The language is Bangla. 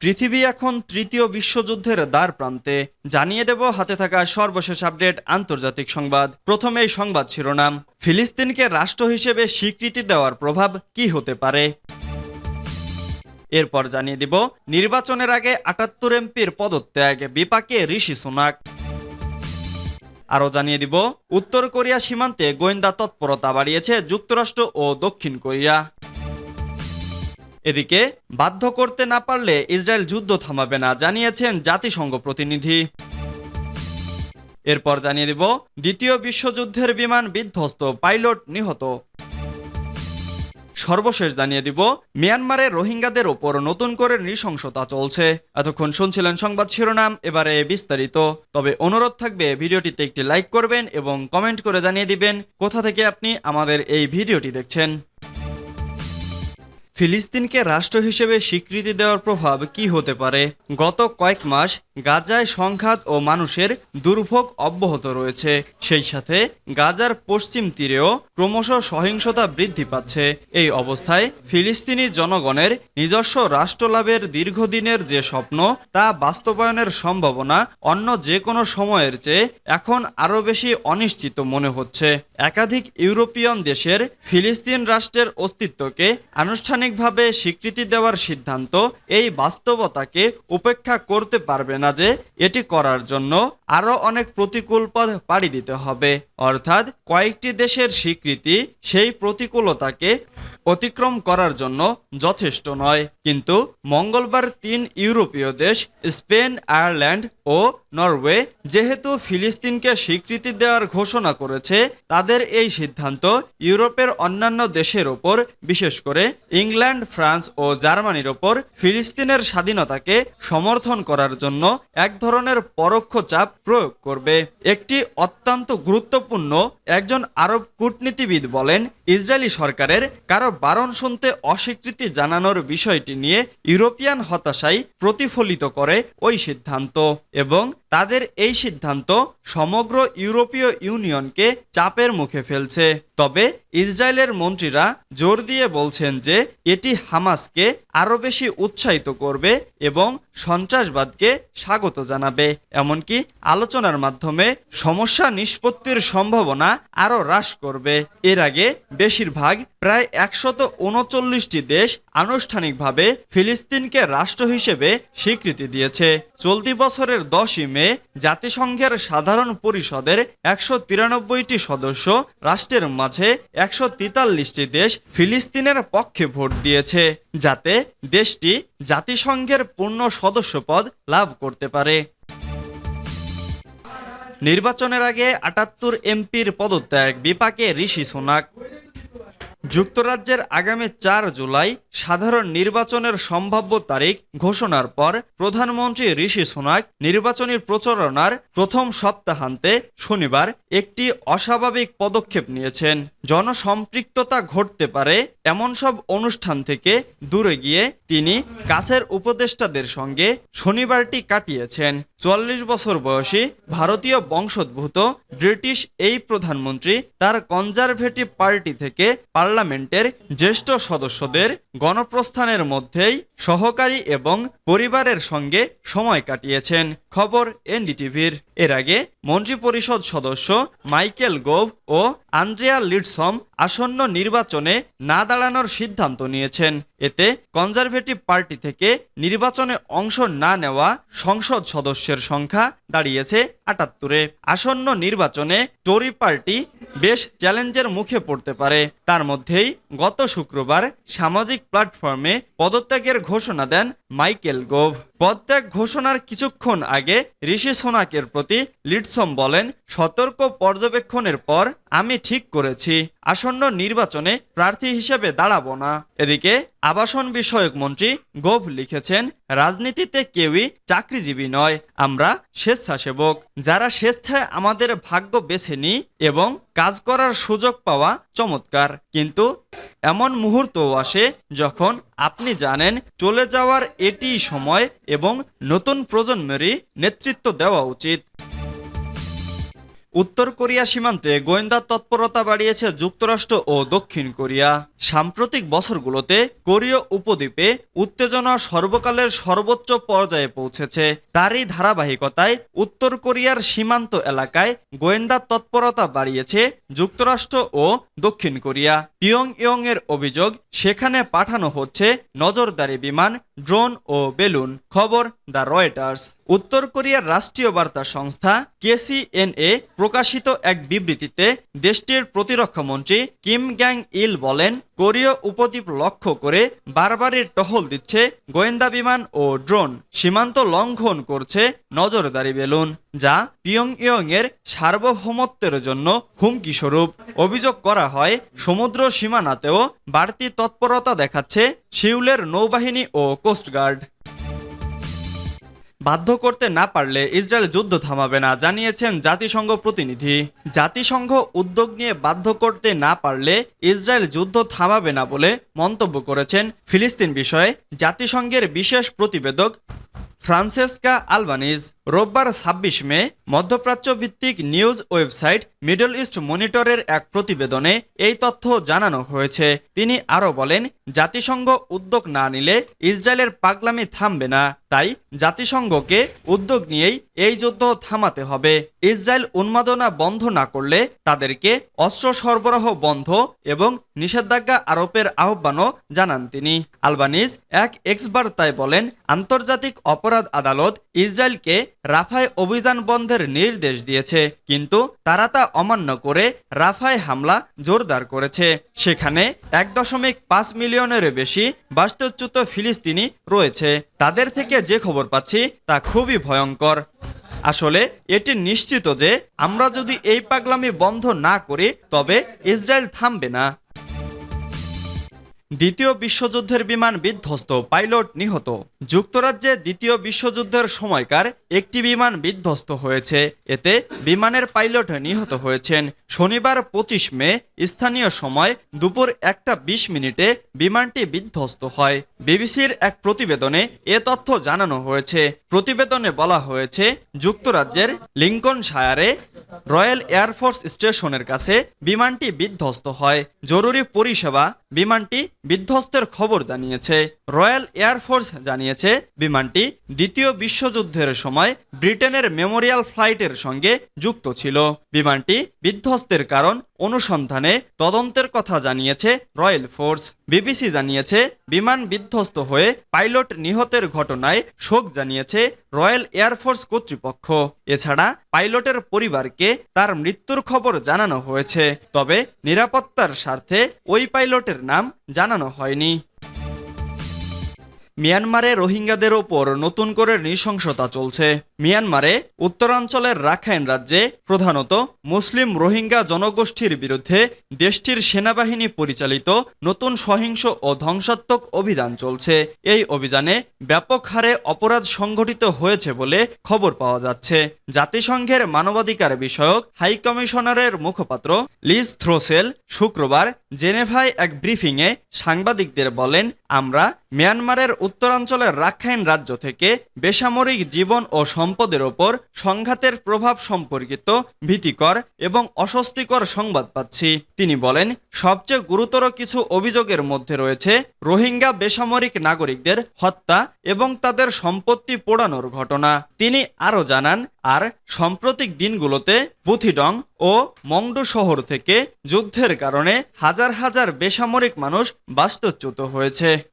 পৃথিবী এখন তৃতীয় বিশ্বযুদ্ধের দ্বার প্রান্তে। জানিয়ে দেব হাতে থাকা সর্বশেষ আপডেট আন্তর্জাতিক সংবাদ। প্রথমে সংবাদ শিরোনাম, ফিলিস্তিনকে রাষ্ট্র হিসেবে স্বীকৃতি দেওয়ার প্রভাব কি হতে পারে? এরপর জানিয়ে দিব, নির্বাচনের আগে আটাত্তর এমপির পদত্যাগ, বিপাকে ঋষি সোনাক। আরও জানিয়ে দিব, উত্তর কোরিয়া সীমান্তে গোয়েন্দা তৎপরতা বাড়িয়েছে যুক্তরাষ্ট্র ও দক্ষিণ কোরিয়া। এদিকে, বাধ্য করতে না পারলে ইসরায়েল যুদ্ধ থামাবে না, জানিয়েছেন জাতিসংঘ প্রতিনিধি। এরপর জানিয়ে দিব, দ্বিতীয় বিশ্বযুদ্ধের বিমান বিধ্বস্ত, পাইলট নিহত। সর্বশেষ জানিয়ে দিব, মিয়ানমারে রোহিঙ্গাদের ওপর নতুন করে নৃশংসতা চলছে। এতক্ষণ শুনছিলেন সংবাদ শিরোনাম, এবারে বিস্তারিত। তবে অনুরোধ থাকবে, ভিডিওটিতে একটি লাইক করবেন এবং কমেন্ট করে জানিয়ে দিবেন, কোথা থেকে আপনি আমাদের এই ভিডিওটি দেখছেন। ফিলিস্তিনকে রাষ্ট্র হিসেবে স্বীকৃতি দেওয়ার প্রভাব কি হতে পারে? গত কয়েক মাস গাজায় সংঘাত ও মানুষের দুর্ভোগ অব্যাহত রয়েছে। সেই সাথে গাজার পশ্চিম তীরেও ক্রমশ সহিংসতা বৃদ্ধি পাচ্ছে। এই অবস্থায় ফিলিস্তিনি জনগণের নিজস্ব রাষ্ট্র লাভের দীর্ঘদিনের যে স্বপ্ন, তা বাস্তবায়নের সম্ভাবনা অন্য যে কোনো সময়ের চেয়ে এখন আরও বেশি অনিশ্চিত মনে হচ্ছে। একাধিক ইউরোপিয়ান দেশের ফিলিস্তিন রাষ্ট্রের অস্তিত্বকে আনুষ্ঠানিকভাবে স্বীকৃতি দেওয়ার সিদ্ধান্ত এই বাস্তবতাকে উপেক্ষা করতে পারবে না যে এটি করার জন্য আরও অনেক প্রতিকূল পথ পাড়ি দিতে হবে। অর্থাৎ কয়েকটি দেশের স্বীকৃতি সেই প্রতিকূলতাকে অতিক্রম করার জন্য যথেষ্ট নয়। কিন্তু মঙ্গলবার তিন ইউরোপীয় দেশ স্পেন, আয়ারল্যান্ড ও নরওয়ে যেহেতু ফিলিস্তিনকে স্বীকৃতি দেওয়ার ঘোষণা করেছে, তাদের এই সিদ্ধান্ত ইউরোপের অন্যান্য দেশের ওপর, বিশেষ করে ইংল্যান্ড, ফ্রান্স ও জার্মানির ওপর, ফিলিস্তিনের স্বাধীনতাকে সমর্থন করার জন্য এক ধরনের পরোক্ষ চাপ প্রয়োগ করবে। একটি অত্যন্ত গুরুত্বপূর্ণ একজন আরব কূটনীতিবিদ বলেন, ইসরায়েলি সরকারের কারও বারণ শুনতে অস্বীকৃতি জানানোর বিষয়টি নিয়ে ইউরোপিয়ান হতাশাই প্রতিফলিত করে ওই সিদ্ধান্ত এবং তাদের এই সিদ্ধান্ত সমগ্র ইউরোপীয় ইউনিয়নকে চাপের মুখে ফেলছে। তবে ইসরায়েলের মন্ত্রীরা জোর দিয়ে বলছেন যে, এটি হামাসকে আরও বেশি উৎসাহিত করবে এবং সন্ত্রাসবাদকে স্বাগত জানাবে। এমনকি আলোচনার মাধ্যমে সমস্যা নিষ্পত্তির সম্ভাবনা আরও হ্রাস করবে। এর আগে বেশিরভাগ প্রায় একশত উনচল্লিশটি দেশ আনুষ্ঠানিকভাবে ফিলিস্তিনকে রাষ্ট্র হিসেবে স্বীকৃতি দিয়েছে। চলতি বছরের দশই মে জাতিসংঘের সাধারণ পরিষদের একশো তিরানব্বইটি সদস্য রাষ্ট্রের মাঝে একশো তেতাল্লিশটি দেশ ফিলিস্তিনের পক্ষে ভোট দিয়েছে। যাতে দেশটি জাতিসংঘের পূর্ণ সদস্যপদ লাভ করতে পারে। নির্বাচনের আগে আটাত্তর এমপির পদত্যাগ, বিপাকে ঋষি সোনাক। যুক্তরাজ্যের আগামী চার জুলাই সাধারণ নির্বাচনের সম্ভাব্য তারিখ ঘোষণার পর প্রধানমন্ত্রী ঋষি সোনাক নির্বাচনী প্রচারণার প্রথম সপ্তাহান্তে শনিবার একটি অস্বাভাবিক পদক্ষেপ নিয়েছেন। জনসম্পৃক্ততা ঘটতে পারে এমন সব অনুষ্ঠান থেকে দূরে গিয়ে তিনি কাছের উপদেষ্টাদের সঙ্গে শনিবারটি কাটিয়েছেন। চুয়াল্লিশ বছর বয়সী ভারতীয় বংশোদ্ভূত ব্রিটিশ এই প্রধানমন্ত্রী তার কনজারভেটিভ পার্টি থেকে পার্লামেন্টের জ্যেষ্ঠ সদস্যদের গণপ্রস্থানের মধ্যেই সহকারী এবং পরিবারের সঙ্গে সময় কাটিয়েছেন। খবর এনডিটিভির। এর আগে মন্ত্রিপরিষদ সদস্য মাইকেল গোভ ও আন্দ্রিয়া লিডসম আসন্ন নির্বাচনে না দাঁড়ানোর সিদ্ধান্ত নিয়েছেন। এতে কনজারভেটিভ পার্টি থেকে নির্বাচনে অংশ না নেওয়া সংসদ সদস্যের সংখ্যা দাঁড়িয়েছে আটাত্তরে। আসন্ন নির্বাচনে টরি পার্টি বেশ চ্যালেঞ্জের মুখে পড়তে পারে। তার মধ্যেই গত শুক্রবার সামাজিক প্ল্যাটফর্মে পদত্যাগের ঘোষণা দেন মাইকেল গোভ পদত্যাগ ঘোষণার কিছুক্ষণ আগে ঋষি সোনাকের প্রতি লিডসম বলেন, সতর্ক পর্যবেক্ষণের পর আমি ঠিক করেছি। আসন্ন নির্বাচনে প্রার্থী হিসেবে দাঁড়াবো না। এদিকে আবাসন বিষয়ক মন্ত্রী গোভ লিখেছেন, রাজনীতিতে কেউই চাকরিজীবী নয়। আমরা স্বেচ্ছাসেবক। যারা স্বেচ্ছায় আমাদের ভাগ্য বেছে নিই এবং কাজ করার সুযোগ পাওয়া চমৎকার। কিন্তু এমন মুহূর্তও আসে যখন আপনি জানেন চলে যাওয়ার এটি সময় এবং নতুন প্রজন্মেরই নেতৃত্ব দেওয়া উচিত। উত্তর কোরিয়া সীমান্তে গোয়েন্দা তৎপরতা বাড়িয়েছে যুক্তরাষ্ট্র ও দক্ষিণ কোরিয়া। সাম্প্রতিক বছরগুলোতে কোরীয় উপদ্বীপে উত্তেজনা সর্বকালের সর্বোচ্চ পর্যায়ে পৌঁছেছে। তারই ধারাবাহিকতায় উত্তর কোরিয়ার সীমান্ত এলাকায় গোয়েন্দা তৎপরতা বাড়িয়েছে যুক্তরাষ্ট্র ও দক্ষিণ কোরিয়া। পিয়ং ইয়ং এর অভিযোগ, সেখানে পাঠানো হচ্ছে নজরদারি বিমান, ড্রোন ও বেলুন, খবর দ্য রয়টার্স। উত্তর কোরিয়ার রাষ্ট্রীয় বার্তা সংস্থা কেসিএনএ প্রকাশিত এক বিবৃতিতে দেশটির প্রতিরক্ষা মন্ত্রী কিম গ্যাং ইল বলেন, কোরীয় উপদ্বীপ লক্ষ্য করে বারবারের টহল দিচ্ছে গোয়েন্দা বিমান ও ড্রোন। সীমান্ত লঙ্ঘন করছে নজরদারি বেলুন, যা পিয়ং এর সার্বভৌমত্বের জন্য হুমকি স্বরূপ অভিযোগ করা হয়, সমুদ্র সীমানাতেও বাড়তি তৎপরতা দেখাচ্ছে শিউলের নৌবাহিনী ও কোস্টগার্ড। বাধ্য করতে না পারলে ইসরায়েল যুদ্ধ থামাবে না, জানিয়েছেন জাতিসংঘ প্রতিনিধি। জাতিসংঘ উদ্যোগ নিয়ে বাধ্য করতে না পারলে ইসরায়েল যুদ্ধ থামাবে না বলে মন্তব্য করেছেন ফিলিস্তিন বিষয়ে জাতিসংঘের বিশেষ প্রতিবেদক ফ্রান্সেসকা আলবানিজ রোববার ছাব্বিশ মে মধ্যপ্রাচ্য ভিত্তিক নিউজ ওয়েবসাইট মিডল ইস্ট মনিটরের এক প্রতিবেদনে এই তথ্য জানানো হয়েছে। তিনি আরও বলেন, জাতিসংঘ উদ্যোগ না নিলে ইসরায়েলের পাগলামি থামবে না। তাই জাতিসংঘকে উদ্যোগ নিয়েই এই যুদ্ধ থামাতে হবে। ইসরায়েল উন্মাদনা বন্ধ না করলে তাদেরকে অস্ত্র সরবরাহ বন্ধ এবং নিষেধাজ্ঞা আরোপের আহ্বানও জানান তিনি। আলবানিজ এক এক্স বার্তায় বলেন, আন্তর্জাতিক অপরাধ আদালত ইসরায়েলকে রাফায় অভিযান বন্ধের নির্দেশ দিয়েছে, কিন্তু তারা তা অমান্য করে রাফায় হামলা জোরদার করেছে। সেখানে এক দশমিক পাঁচ মিলিয়নের বেশি বাস্তুচ্যুত ফিলিস্তিনি রয়েছে। তাদের থেকে যে খবর পাচ্ছি তা খুবই ভয়ঙ্কর। আসলে এটি নিশ্চিত যে আমরা যদি এই পাগলামি বন্ধ না করি, তবে ইসরায়েল থামবে না। দ্বিতীয় বিশ্বযুদ্ধের বিমান বিধ্বস্ত, পাইলট নিহত। যুক্তরাজ্যে দ্বিতীয় বিশ্বযুদ্ধের সময়কার একটি বিমান বিধ্বস্ত হয়েছে। এতে বিমানের পাইলট নিহত হয়েছেন। শনিবার পঁচিশ মে, স্থানীয় সময় দুপুর একটা বিশ মিনিটে বিমানটি বিধ্বস্ত হয়। বিবিসির এক প্রতিবেদনে এ তথ্য জানানো হয়েছে। প্রতিবেদনে বলা হয়েছে, যুক্তরাজ্যের লিঙ্কন শায়ারে রয়্যাল এয়ারফোর্স স্টেশনের কাছে বিমানটি বিধ্বস্ত হয়। জরুরি পরিষেবা বিমানটি বিধ্বস্তের খবর জানিয়েছে। রয়্যাল এয়ারফোর্স জানিয়েছে, বিমানটি দ্বিতীয় বিশ্বযুদ্ধের সময় ব্রিটেনের মেমোরিয়াল ফ্লাইটের সঙ্গে যুক্ত ছিল। বিমানটি বিধ্বস্তের কারণ অনুসন্ধানে তদন্তের কথা জানিয়েছে রয়্যাল ফোর্স। বিবিসি জানিয়েছে, বিমান বিধ্বস্ত হয়ে পাইলট নিহতের ঘটনায় শোক জানিয়েছে রয়্যাল এয়ারফোর্স কর্তৃপক্ষ। এছাড়া পাইলটের পরিবারকে তার মৃত্যুর খবর জানানো হয়েছে। তবে নিরাপত্তার স্বার্থে ওই পাইলটের নাম জানানো হয়নি। মিয়ানমারে রোহিঙ্গাদের ওপর নতুন করে নৃশংসতা চলছে। মিয়ানমারে উত্তরাঞ্চলের রাখাইন রাজ্যে প্রধানত মুসলিম রোহিঙ্গা জনগোষ্ঠীর বিরুদ্ধে দেশটির সেনাবাহিনী পরিচালিত নতুন সহিংস ও ধ্বংসাত্মক অভিযান চলছে। এই অভিযানে ব্যাপক হারে অপরাধ সংঘটিত হয়েছে বলে খবর পাওয়া যাচ্ছে। জাতিসংঘের মানবাধিকার বিষয়ক হাই কমিশনারের মুখপাত্র লিজ থ্রোসেল শুক্রবার জেনেভায় এক ব্রিফিংয়ে সাংবাদিকদের বলেন, আমরা মিয়ানমারের উত্তরাঞ্চলের রাখাইন রাজ্য থেকে বেসামরিক জীবন ও সম্পদের ওপর সংঘাতের প্রভাব সম্পর্কিত ভীতিকর এবং অস্বস্তিকর সংবাদ পাচ্ছি। তিনি বলেন, সবচেয়ে গুরুতর কিছু অভিযোগের মধ্যে রয়েছে রোহিঙ্গা বেসামরিক নাগরিকদের হত্যা এবং তাদের সম্পত্তি পোড়ানোর ঘটনা। তিনি আরও জানান, আর সাম্প্রতিক দিনগুলোতে পুথিডং ও মংডু শহর থেকে যুদ্ধের কারণে হাজার হাজার বেসামরিক মানুষ বাস্তুচ্যুত হয়েছে।